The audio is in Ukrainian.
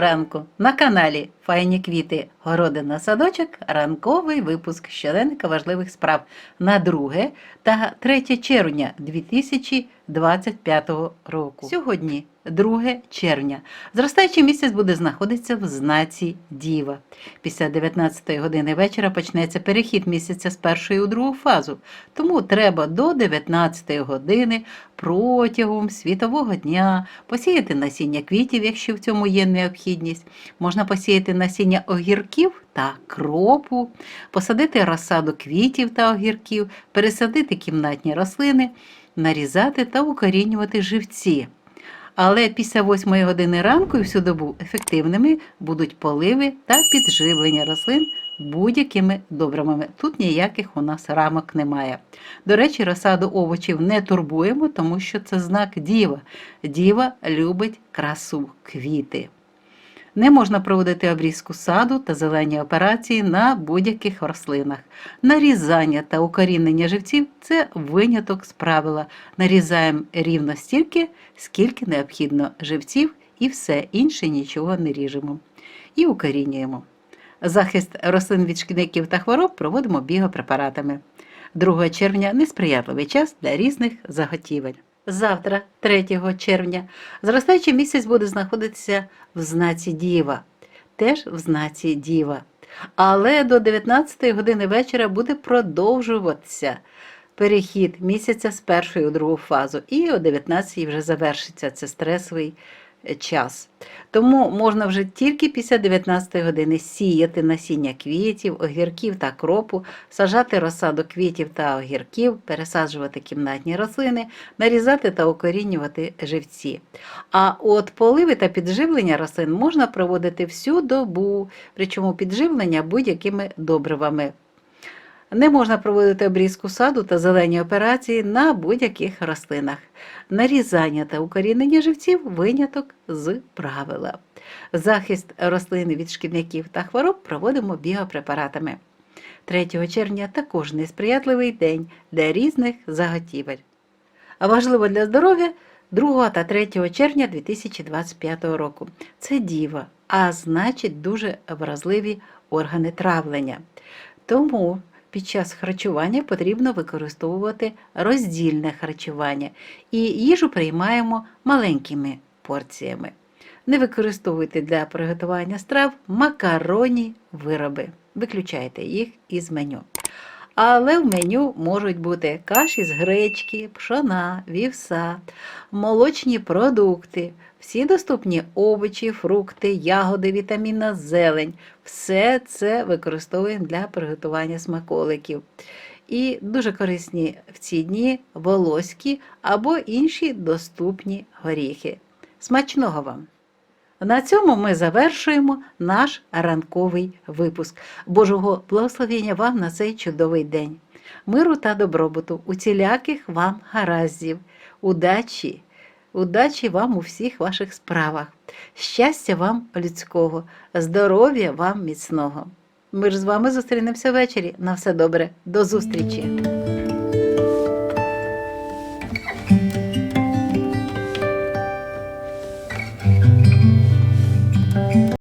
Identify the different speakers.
Speaker 1: ранку на каналі Файні квіти, городина садочок, ранковий випуск щоденника важливих справ на 2 та 3 червня 2025 року. Сьогодні 2 червня. Зростаючий місяць буде знаходитися в знаці Діва. Після 19 години вечора почнеться перехід місяця з першої у другу фазу. Тому треба до 19 години протягом світового дня посіяти насіння квітів, якщо в цьому є необхідність. Можна посіяти насіння огірків та кропу, посадити розсаду квітів та огірків, пересадити кімнатні рослини, нарізати та укорінювати живці. Але після 8 години ранку і всю добу ефективними будуть поливи та підживлення рослин будь-якими добривами. Тут ніяких у нас рамок немає. До речі, розсаду овочів не турбуємо, тому що це знак діва. Діва любить красу квіти. Не можна проводити обрізку саду та зелені операції на будь-яких рослинах. Нарізання та укорінення живців це виняток з правила. Нарізаємо рівно стільки, скільки необхідно живців, і все інше нічого не ріжемо. І укорінюємо. Захист рослин від шкідників та хвороб проводимо біопрепаратами. 2 червня несприятливий час для різних заготівель. Завтра, 3 червня, зростаючий місяць буде знаходитися в знаці Діва, теж в знаці Діва. Але до 19 години вечора буде продовжуватися перехід місяця з першої у другу фазу, і о 19 вже завершиться це стресовий час. Тому можна вже тільки після 19 години сіяти насіння квітів, огірків та кропу, сажати розсаду квітів та огірків, пересаджувати кімнатні рослини, нарізати та укорінювати живці. А от поливи та підживлення рослин можна проводити всю добу, причому підживлення будь-якими добривами. Не можна проводити обрізку саду та зелені операції на будь-яких рослинах. Нарізання та укорінення живців виняток з правила. Захист рослини від шкідників та хвороб проводимо біопрепаратами. 3 червня також несприятливий день для різних заготівель. А важливо для здоров'я 2 та 3 червня 2025 року. Це діва, а значить дуже вразливі органи травлення. Тому під час харчування потрібно використовувати роздільне харчування і їжу приймаємо маленькими порціями. Не використовуйте для приготування страв макаронні вироби. Виключайте їх із меню. Але в меню можуть бути каші з гречки, пшона, вівса, молочні продукти, всі доступні овочі, фрукти, ягоди, вітамінна зелень. Все це використовуємо для приготування смаколиків. І дуже корисні в ці дні волоські або інші доступні горіхи. Смачного вам! На цьому ми завершуємо наш ранковий випуск. Божого благословення вам на цей чудовий день. Миру та добробуту, уціляких вам гараздів, удачі, удачі вам у всіх ваших справах, щастя вам людського, здоров'я вам міцного. Ми ж з вами зустрінемося ввечері. На все добре, до зустрічі!